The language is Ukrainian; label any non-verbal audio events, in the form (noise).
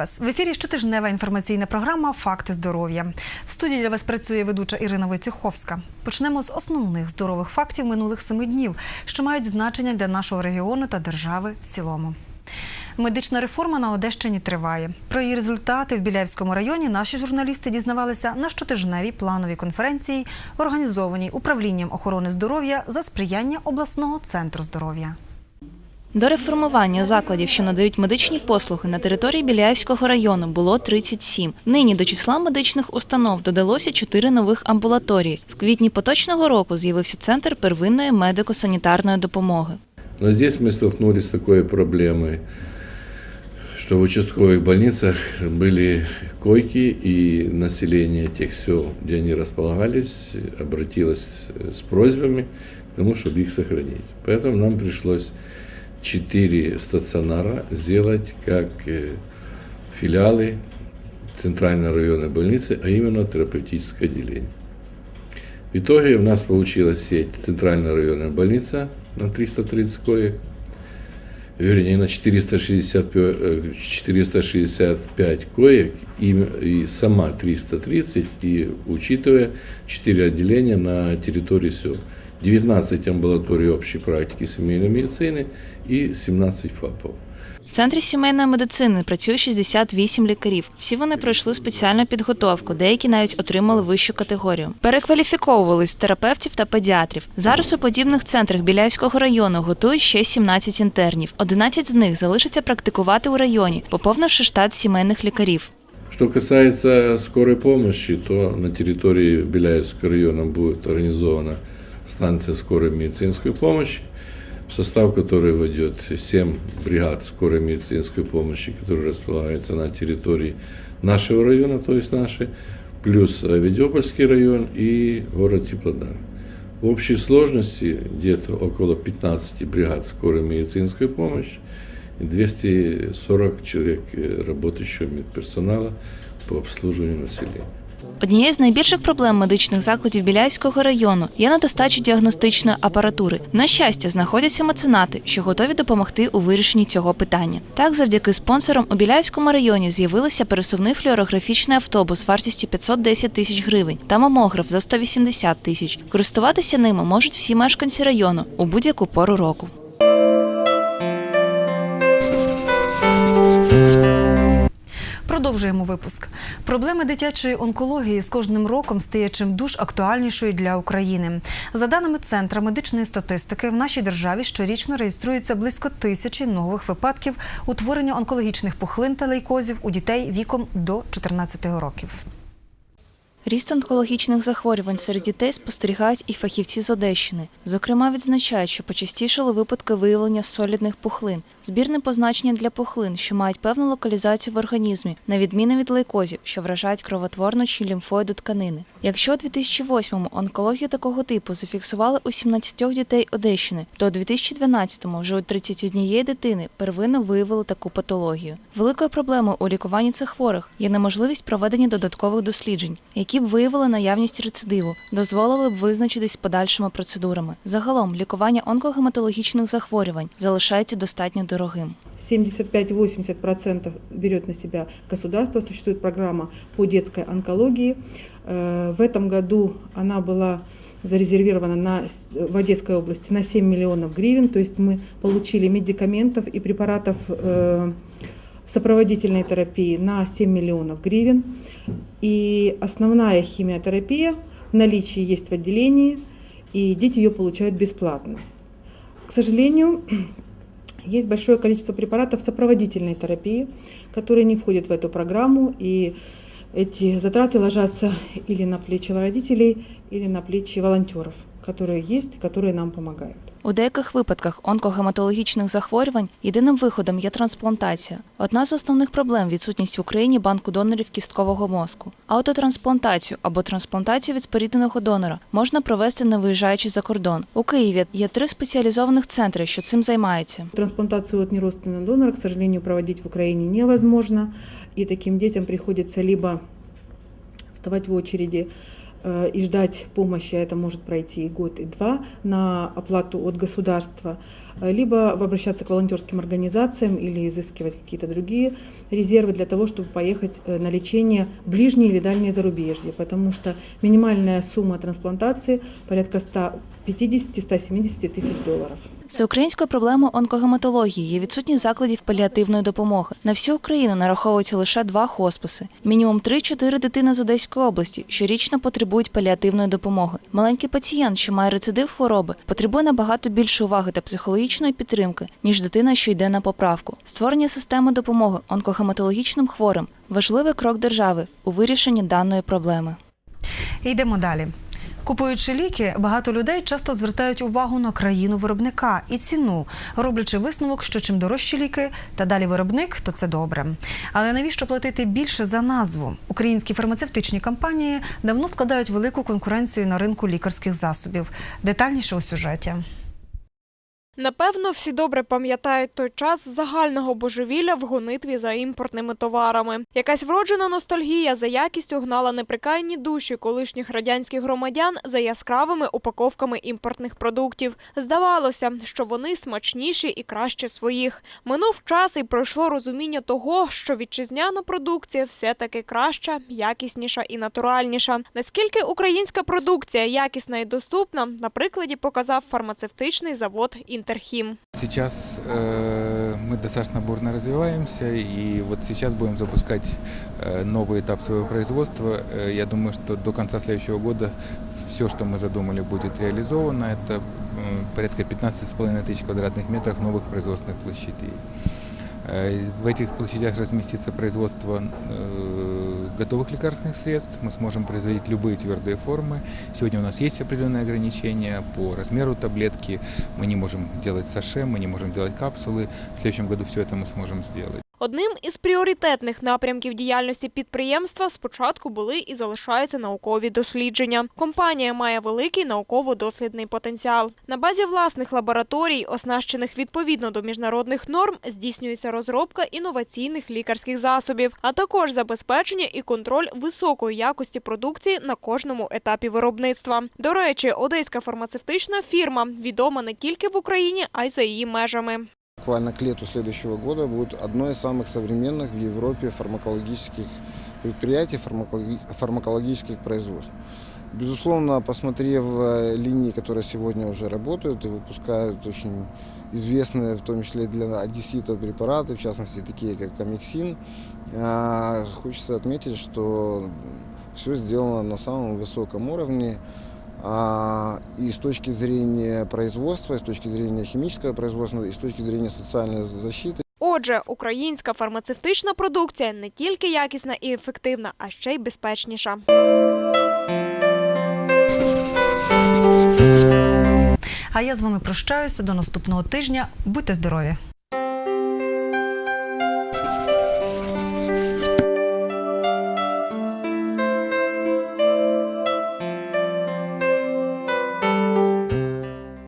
вас в ефірі. Щотижнева інформаційна програма Факти здоров'я. В студії для вас працює ведуча Ірина Войцеховська. Почнемо з основних здорових фактів минулих семи днів, що мають значення для нашого регіону та держави в цілому. Медична реформа на Одещині триває. Про її результати в Біляївському районі наші журналісти дізнавалися на щотижневій плановій конференції, організованій управлінням охорони здоров'я за сприяння обласного центру здоров'я. До реформування закладів, що надають медичні послуги на території Біляївського району, було 37. Нині до числа медичних установ додалося 4 нових амбулаторії. В квітні поточного року з'явився центр первинної медико-санітарної допомоги. Но здесь мы столкнулись с такой проблемой, что в участковых больницах были койки, и население тех сел, где они располагались, обратилось с просьбами к тому, чтобы их сохранить. Поэтому нам пришлось Четыре стационара сделать как э, филиалы Центральной районной больницы, а именно терапевтическое отделение. В итоге у нас получилась сеть Центральная районная больница на 330 коек, вернее, на 465, э, 465 коек, и, и сама 330, и учитывая 4 отделения на территории сел. 19 амбулаторий общей практики семейной медицины и 17 ФАПов. В центрі сімейної медицини працює 68 лікарів. Всі вони пройшли спеціальну підготовку, деякі навіть отримали вищу категорію. Перекваліфіковувались з терапевтів та педіатрів. Зараз у подібних центрах Біляївського району готують ще 17 інтернів. 11 з них залишаться практикувати у районі, поповнивши штат сімейних лікарів. Что касается скорой помощи, то на территории Беляевского района будет организована станция скорой медицинской помощи, в состав которой войдет 7 бригад скорой медицинской помощи, которые располагаются на территории нашего района, то есть нашей, плюс Ведёпольский район и город Теплодар. В общей сложности где-то около 15 бригад скорой медицинской помощи и 240 человек э, работающего медперсонала по обслуживанию населения. Однією з найбільших проблем медичних закладів Біляївського району є недостача діагностичної апаратури. На щастя, знаходяться меценати, що готові допомогти у вирішенні цього питання. Так, завдяки спонсорам у Біляївському районі з'явилися пересувний флюорографічний автобус вартістю 510 тисяч гривень та мамограф за 180 тисяч. Користуватися ними можуть всі мешканці району у будь-яку пору року. Продовжуємо випуск. Проблеми дитячої онкології з кожним роком стає чим дуж актуальнішою для України. За даними Центра медичної статистики, в нашій державі щорічно реєструється близько тисячі нових випадків утворення онкологічних пухлин та лейкозів у дітей віком до 14 років. Ріст онкологічних захворювань серед дітей спостерігають і фахівці з Одещини. Зокрема, відзначають, що почастішали випадки виявлення солідних пухлин, збірне позначення для пухлин, що мають певну локалізацію в організмі, на відміну від лейкозів, що вражають кровотворну чи лімфоїду тканини. Якщо у 2008-му онкологію такого типу зафіксували у 17 дітей Одещини, то у 2012-му вже у 31 дитини первинно виявили таку патологію. Великою проблемою у лікуванні цих хворих є неможливість проведення додаткових досліджень, які б виявили наявність рецидиву, дозволили б визначитись з подальшими процедурами. Загалом лікування онкогематологічних захворювань залишається достатньо дорогим. 75-80% берет на себя государство. Существует программа по детской онкологии. Э, В этом году она была зарезервирована на, с- в Одесской области на 7 миллионов гривен. То есть мы получили медикаментов и препаратов э, сопроводительной терапии на 7 миллионов гривен. И основная химиотерапия в наличии есть в отделении, и дети ее получают бесплатно. К сожалению, (clears throat) есть большое количество препаратов сопроводительной терапии, которые не входят в эту программу, и эти затраты ложатся или на плечи родителей, или на плечи волонтеров, которые есть, которые нам помогают. У деяких випадках онкогематологічних захворювань єдиним виходом є трансплантація. Одна з основних проблем відсутність в Україні банку донорів кісткового мозку. Аутотрансплантацію або трансплантацію від спорідненого донора можна провести не виїжджаючи за кордон. У Києві є три спеціалізованих центри, що цим займаються. Трансплантацию от неродственного донора, к сожалению, проводить в Украине невозможно, и таким детям приходится либо вставать в очереди и ждать помощи, а это может пройти и год, и два, на оплату от государства, э, либо обращаться к волонтерским организациям или изыскивать какие-то другие резервы для того, чтобы поехать э, на лечение в ближние или дальние зарубежья, потому что минимальная сумма трансплантации порядка 150-170 тысяч долларов. Всеукраїнською проблемою онкогематології є відсутність закладів паліативної допомоги. На всю Україну нараховуються лише два хосписи. Мінімум 3-4 дитини з Одеської області щорічно потребують паліативної допомоги. Маленький пацієнт, що має рецидив хвороби, потребує набагато більше уваги та психологічної підтримки, ніж дитина, що йде на поправку. Створення системи допомоги онкогематологічним хворим важливий крок держави у вирішенні даної проблеми. Йдемо далі. Купуючи ліки, багато людей часто звертають увагу на країну виробника і ціну, роблячи висновок, що чим дорожчі ліки та далі виробник, то це добре. Але навіщо платити більше за назву? Українські фармацевтичні компанії давно складають велику конкуренцію на ринку лікарських засобів. Детальніше у сюжеті. Напевно, всі добре пам'ятають той час загального божевілля в гонитві за імпортними товарами. Якась вроджена ностальгія за якістю гнала неприкаяні душі колишніх радянських громадян за яскравими упаковками імпортних продуктів. Здавалося, що вони смачніші і краще своїх. Минув час і пройшло розуміння того, що вітчизняна продукція все таки краща, якісніша і натуральніша. Наскільки українська продукція якісна і доступна, на прикладі показав фармацевтичний завод Інтерхім. Сейчас э, мы достаточно бурно развиваемся, и вот сейчас будем запускать э, новый этап своего производства. Э, я думаю, что до конца следующего года все, что мы задумали, будет реализовано. Это м, порядка 15,5 тысяч квадратных метров новых производственных площадей. Э, В этих площадях разместится производство э, готовых лекарственных средств. Мы сможем производить любые твердые формы. Сегодня у нас есть определенные ограничения по размеру таблетки. Мы не можем делать саше, мы не можем делать капсулы. В следующем году все это мы сможем сделать. Одним із пріоритетних напрямків діяльності підприємства спочатку були і залишаються наукові дослідження. Компанія має великий науково-дослідний потенціал. На базі власних лабораторій, оснащених відповідно до міжнародних норм, здійснюється розробка інноваційних лікарських засобів, а також забезпечення і контроль високої якості продукції на кожному етапі виробництва. До речі, одеська фармацевтична фірма відома не тільки в Україні, а й за її межами. Буквально к лету следующего года будет одно из самых современных в Европе фармакологических предприятий, фармакологи- фармакологических производств. Безусловно, посмотрев э, линии, которые сегодня уже работают и выпускают очень известные, в том числе для одесситов препараты, в частности такие как комиксин, а, хочется отметить, что все сделано на самом высоком уровне. А, И с точки зрения производства, и с точки зрения химического производства, и с точки зрения социальной защиты. Отже, українська фармацевтична продукція не тільки якісна і ефективна, а ще й безпечніша. А я з вами прощаюся до наступного тижня. Будьте здорові!